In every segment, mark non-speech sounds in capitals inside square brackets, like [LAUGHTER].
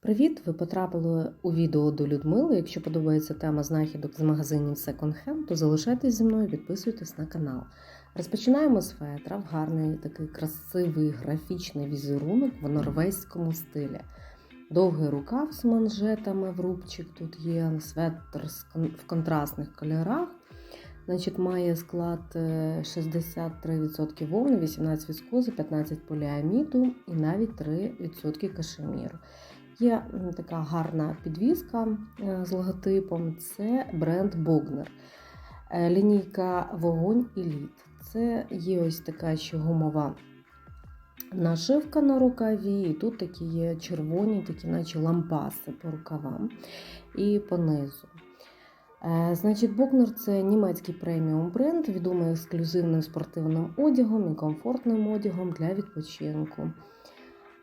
Привіт! Ви потрапили у відео до Людмили. Якщо подобається тема знахідок з магазинів Second Hand, то залишайтесь зі мною, підписуйтесь на канал. Розпочинаємо з фетра в гарний такий красивий графічний візерунок в норвезькому стилі. Довгий рукав з манжетами в рубчик тут є, светр в контрастних кольорах. Значить, має склад е, 63% вовни, 18% віскози, 15 поліаміду і навіть 3% кашеміру. Є така гарна підвіска е, з логотипом. Це бренд Bogner. Е, Лінійка Вогонь і лід. Це є ось така ще гумова нашивка на рукаві. І тут такі є червоні, такі, наче лампаси по рукавам і по низу. Е, Значить, Богнер це німецький преміум бренд, відомий ексклюзивним спортивним одягом і комфортним одягом для відпочинку.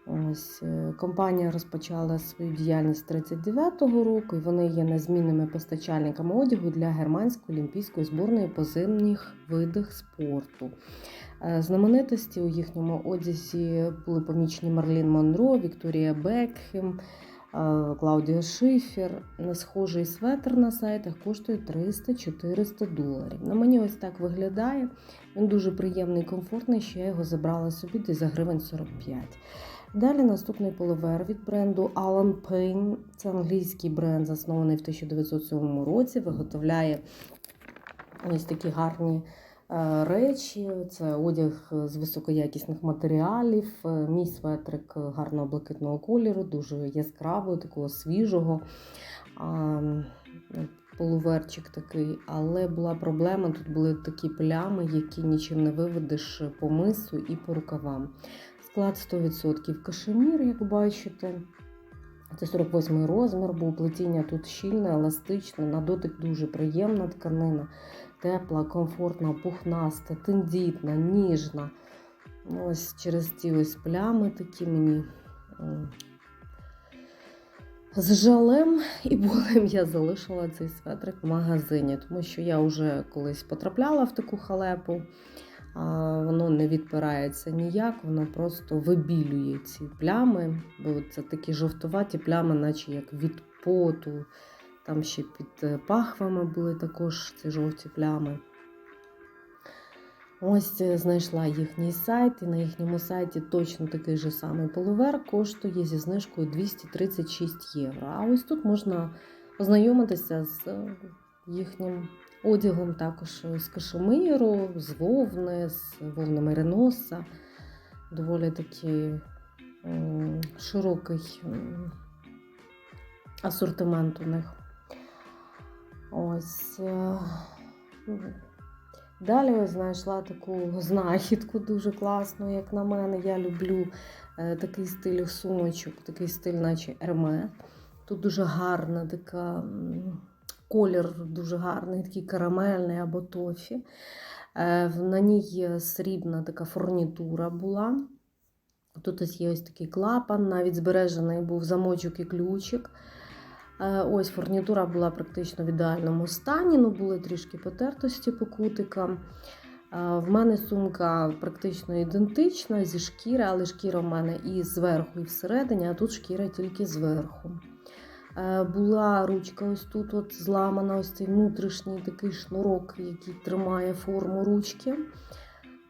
Ось е, компанія розпочала свою діяльність 39-го року, і вони є незмінними постачальниками одягу для германської олімпійської зборної по зимніх видах спорту. Е, Знаменитості у їхньому одязі були помічені Марлін Монро, Вікторія Бекхем, е, Клаудія Шифер. Схожий светр на сайтах коштує 300-400 доларів. На мені ось так виглядає. Він дуже приємний і комфортний, що я його забрала собі десь за гривень 45. Далі наступний половер від бренду Alan Payne. Це англійський бренд, заснований в 1907 році. Виготовляє ось такі гарні е, речі. Це одяг з високоякісних матеріалів. Е, Мій светрик гарного блакитного кольору, дуже яскравого, такого свіжого. Полуверчик такий, але була проблема. Тут були такі плями, які нічим не виведеш по мису і по рукавам. Склад 100% кашемір, як бачите. Це 48 розмір, був плетіння тут щільне, еластичне, на дотик дуже приємна тканина, тепла, комфортна, пухнаста, тендітна, ніжна. Ось через ці ось плями такі мені з жалем і болем я залишила цей светрик в магазині, тому що я вже колись потрапляла в таку халепу воно не відпирається ніяк, воно просто вибілює ці плями, бо це такі жовтуваті плями, наче як від поту. Там ще під е, пахвами були також ці жовті плями. Ось е, знайшла їхній сайт, і на їхньому сайті точно такий же самий полувер коштує зі знижкою 236 євро. А ось тут можна ознайомитися з е, їхнім одягом також з кашемиру, з вовни, з вовни мериноса. Доволі такий широкий асортимент у них. Ось. е, Далі знайшла таку знахідку дуже класну, як на мене. Я люблю е, такий стиль сумочок, такий стиль, наче ерме. Тут дуже гарна така колір дуже гарний, такий карамельний або тофі. Е, На ній срібна така фурнітура була. Тут є ось такий клапан, навіть збережений був замочок і ключик. Е, Ось фурнітура була практично в ідеальному стані, ну були трішки потертості по кутикам. Е, В мене сумка практично ідентична зі шкіри, але шкіра в мене і зверху, і всередині, а тут шкіра тільки зверху. Е, Була ручка ось тут от зламана, ось цей внутрішній такий шнурок, який тримає форму ручки.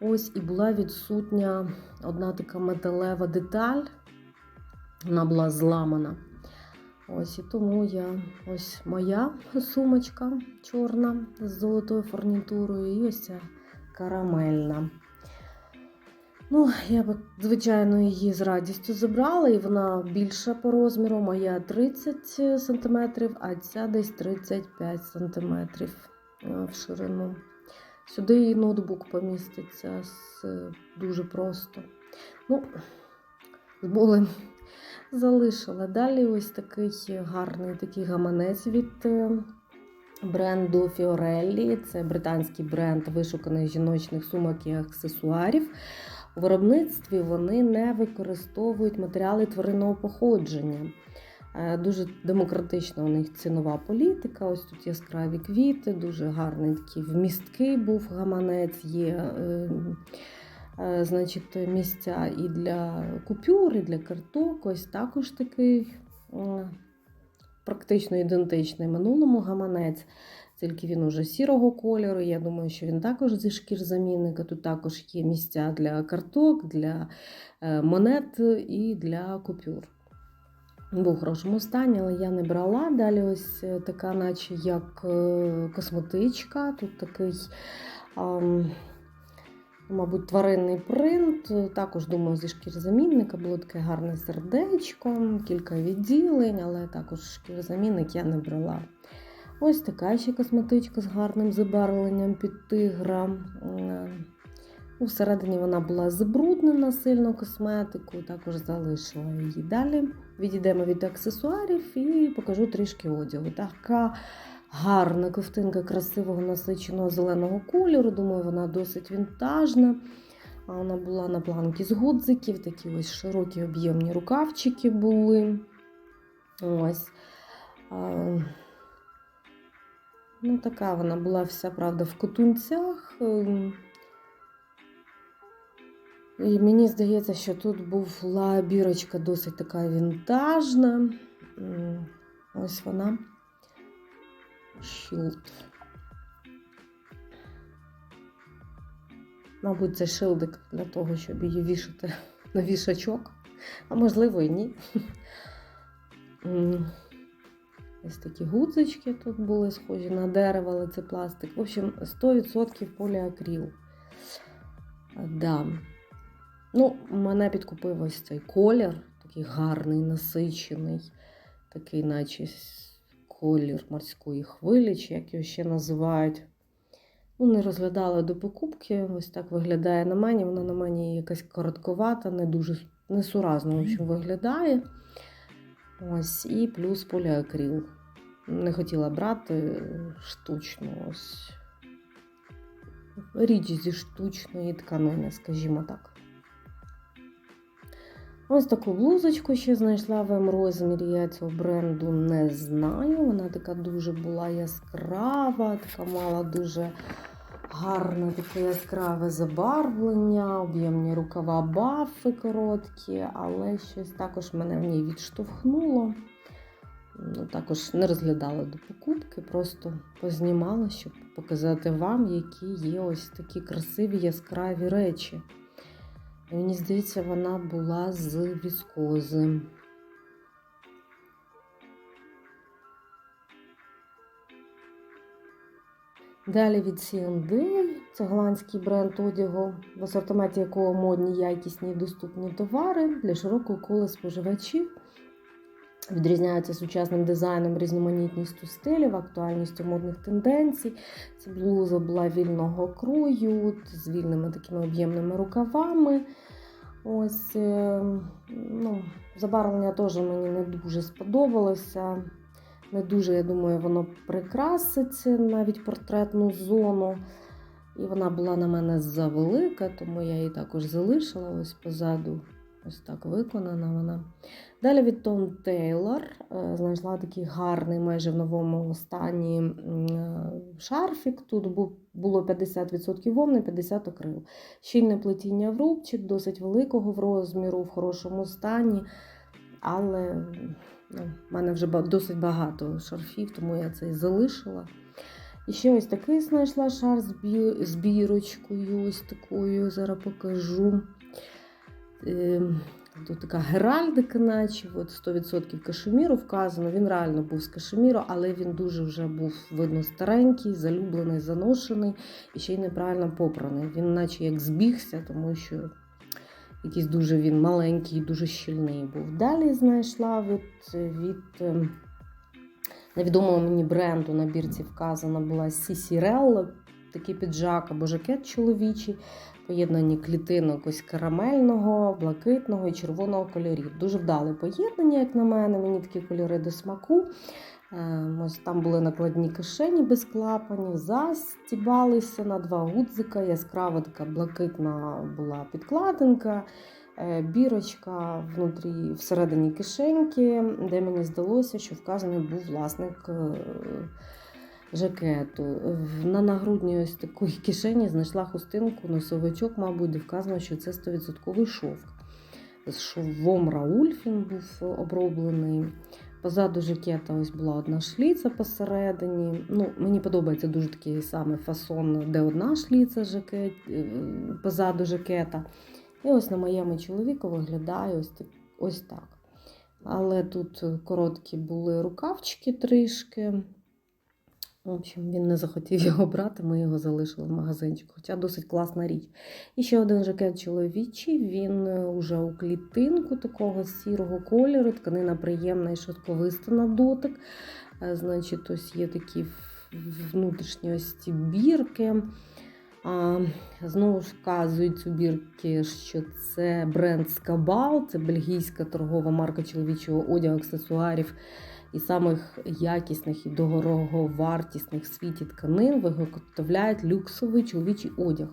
Ось і була відсутня одна така металева деталь. Вона була зламана. Ось і тому я ось моя сумочка чорна з золотою фурнітурою, і ось ця карамельна. Ну, я б, звичайно, її з радістю забрала, і вона більша по розміру. Моя 30 см, а ця десь 35 см в ширину. Сюди і ноутбук поміститься з- дуже просто. Ну, з залишила. Далі ось такий гарний такий гаманець від е, бренду Fiorelli. Це британський бренд вишуканих жіночних сумок і аксесуарів. У виробництві вони не використовують матеріали тваринного походження. Е, Дуже демократична у них цінова політика. Ось тут яскраві квіти, дуже гарний такий вмісткий був гаманець. Є е, е, значить, місця і для купюр, і для карток. Ось також такий Практично ідентичний минулому гаманець, тільки він уже сірого кольору. Я думаю, що він також зі шкір замінника. Тут також є місця для карток, для е, монет і для купюр. Був в хорошому стані, але я не брала. Далі ось е, така, наче як е, косметичка. Тут такий, мабуть, тваринний принт. Також, думаю, зі шкірзамінника було таке гарне сердечко, кілька відділень, але також шкірзамінник я не брала. Ось така ще косметичка з гарним забарвленням під тигра. Е, Ну, Всередині вона була забруднена сильно косметикою, також залишила її. Далі відійдемо від аксесуарів і покажу трішки одягу. Така гарна ковтинка красивого насиченого зеленого кольору. Думаю, вона досить вінтажна. Вона була на планці з гудзиків, такі ось широкі об'ємні рукавчики були. Ось. Ну, така вона була вся, правда, в котунцях. Ем, і мені здається, що тут була бірочка досить така вінтажна. Ось вона. Шилд. Мабуть, це шилдик для того, щоб її вішати [LAUGHS] на вішачок. А можливо, і ні. [LAUGHS] Ось такі гудзички тут були схожі на дерево, але це пластик. В общем, 100% поліакріл. Да. Ну, мене підкупив ось цей колір, такий гарний, насичений, такий, наче колір морської хвилі, чи як його ще називають. Ну, не розглядала до покупки. Ось так виглядає на мені. Вона на мені якась коротковата, не дуже несуразно в общем, виглядає. Ось, і плюс поліакрил. Не хотіла брати штучну ось. Річ зі штучної тканини, скажімо так. Ось таку блузочку ще знайшла в М-розмірі. Я цього бренду не знаю. Вона така дуже була яскрава, така мала дуже гарне таке яскраве забарвлення, об'ємні рукава, бафи короткі, але щось також мене в ній відштовхнуло. Ну, також не розглядала до покупки, просто познімала, щоб показати вам, які є ось такі красиві яскраві речі. Мені здається, вона була з віскози. Далі від C&D, це голландський бренд одягу, в асортименті якого модні, якісні і доступні товари для широкого кола споживачів. Відрізняються сучасним дизайном, різноманітністю стилів, актуальністю модних тенденцій. Ця блуза була вільного крою, з вільними такими об'ємними рукавами. Ось, е, ну, забарвлення теж мені не дуже сподобалося. Не дуже, я думаю, воно прикраситься навіть портретну зону. І вона була на мене завелика, тому я її також залишила ось позаду. Ось так виконана вона. Далі від Taylor е, знайшла такий гарний, майже в новому стані е, шарфік. Тут було 50% вовни, 50% акрил. Щільне плетіння в рубчик, досить великого в розміру, в хорошому стані. Але ну, мене вже досить багато шарфів, тому я це і залишила. І ще ось такий знайшла шар з, бі... з бірочкою, ось такою, зараз покажу. Ем, Тут така геральдика, наче от 100% кашеміру вказано. Він реально був з кашеміру, але він дуже вже був видно старенький, залюблений, заношений і ще й неправильно попраний. Він наче як збігся, тому що якийсь дуже він маленький, дуже щільний був. Далі знайшла від, від ем, невідомого мені бренду на бірці вказана була Сісірелла, такий піджак або жакет чоловічий. Поєднані клітинок ось карамельного, блакитного і червоного кольорів. Дуже вдале поєднання, як на мене. Мені такі кольори до смаку. Е, Ось там були накладні кишені без клапанів, застібалися на два гудзика. Яскрава така блакитна була підкладинка, е, бірочка внутрі всередині кишеньки, де мені здалося, що вказаний був власник. е, Жакету. На нагрудній ось такої кишені знайшла хустинку, носовичок, мабуть, де вказано, що це 100% шовк. з шовом Раульф він був оброблений. Позаду жакета ось була одна шліця посередині. Ну, Мені подобається дуже такий саме фасон, де одна шліця жакет, е, позаду жакета. І ось на моєму чоловіку виглядає ось, ось так. Але тут короткі були рукавчики трішки. В общем, він не захотів його брати, ми його залишили в магазинчику, хоча досить класна річ. І ще один жакет чоловічий, він уже у клітинку такого сірого кольору, тканина приємна і шовковиста на дотик. Е, Значить, ось є такі в- внутрішні ось ці бірки. А, знову ж вказують цю бірки, що це бренд Скабал, це бельгійська торгова марка чоловічого одягу, аксесуарів і самих якісних і дороговартісних в світі тканин виготовляють люксовий чоловічий одяг.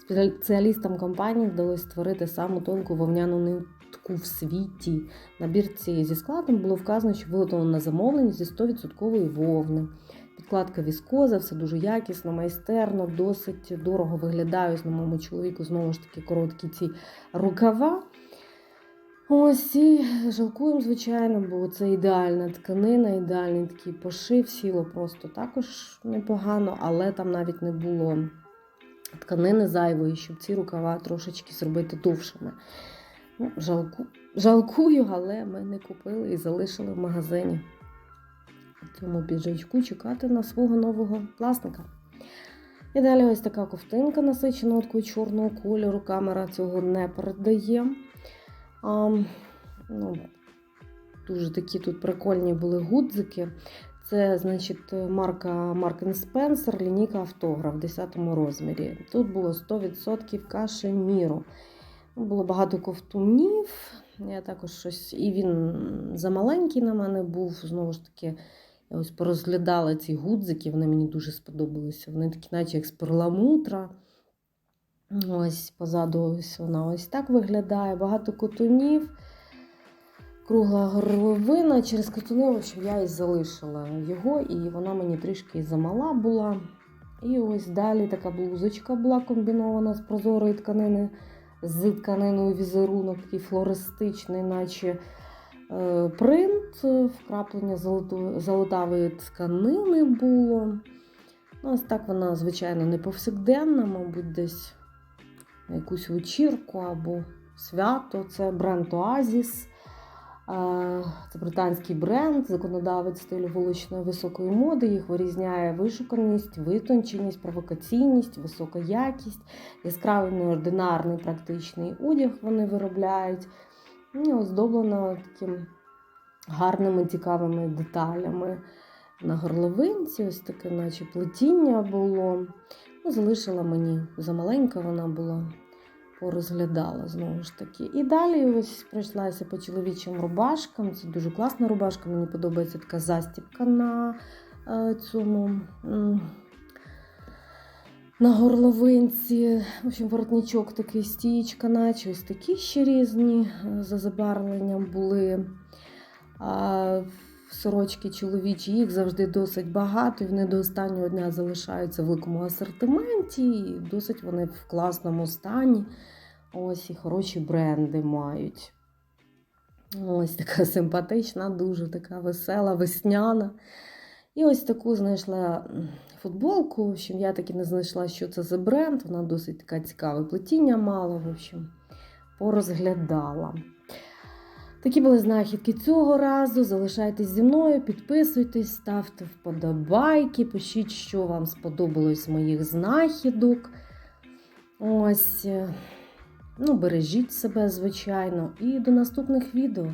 Спеціалістам компанії вдалося створити саму тонку вовняну нитку в світі. На бірці зі складом було вказано, що виготовлено на замовлення зі 100% вовни. Підкладка віскоза, все дуже якісно, майстерно, досить дорого виглядає. Ось на моєму чоловіку знову ж таки короткі ці рукава. Ось і жалкуємо, звичайно, бо це ідеальна тканина, ідеальний такий пошив, сіло просто також непогано, але там навіть не було тканини зайвої, щоб ці рукава трошечки зробити довшими. Ну, жалку... Жалкую, але ми не купили і залишили в магазині. Цьому піджачку чекати на свого нового власника. І далі ось така ковтинка насиченого такого чорного кольору. Камера цього не передає. А, ну, дуже такі тут прикольні були гудзики. Це, значить, марка Mark Spencer, лінійка автограф в 10 розмірі. Тут було 100% кашеміру. Було багато ковтунів. Я також щось. І він замаленький на мене був. Знову ж таки, я ось порозглядала ці гудзики, вони мені дуже сподобалися. Вони такі, наче як з перламутра. Ось позаду ось вона ось так виглядає. Багато котунів, кругла горловина. Через котуни, в я і залишила його, і вона мені трішки замала була. І ось далі така блузочка була комбінована з прозорої тканини, з тканиною візерунок, такий флористичний, наче е, принт, вкраплення золотавої тканини було. Ну, Ось так вона, звичайно, не повсякденна, мабуть, десь якусь вечірку або свято. Це бренд Оазіс. Це британський бренд, законодавець стилю вуличної високої моди. Їх вирізняє вишуканість, витонченість, провокаційність, висока якість, яскравий неординарний практичний одяг вони виробляють. І оздоблено таким гарними цікавими деталями. На горловинці, ось таке, наче плетіння було. Ну, залишила мені замаленька вона була, порозглядала знову ж таки. І далі ось пройшлася по чоловічим рубашкам. Це дуже класна рубашка. Мені подобається така застібка на е, цьому. На горловинці, в общем, воротничок такий стічка, наче ось такі ще різні е, за забарвленням були. Сорочки чоловічі, їх завжди досить багато, і вони до останнього дня залишаються в великому асортименті, і досить вони в класному стані. Ось і хороші бренди мають. Ось така симпатична, дуже така весела, весняна. І ось таку знайшла футболку. В общем, я таки не знайшла, що це за бренд. Вона досить така цікаве плетіння мала. В общем, порозглядала. Такі були знахідки цього разу. Залишайтесь зі мною, підписуйтесь, ставте вподобайки, пишіть, що вам сподобалось моїх знахідок. Ось, е, ну, бережіть себе, звичайно, і до наступних відео.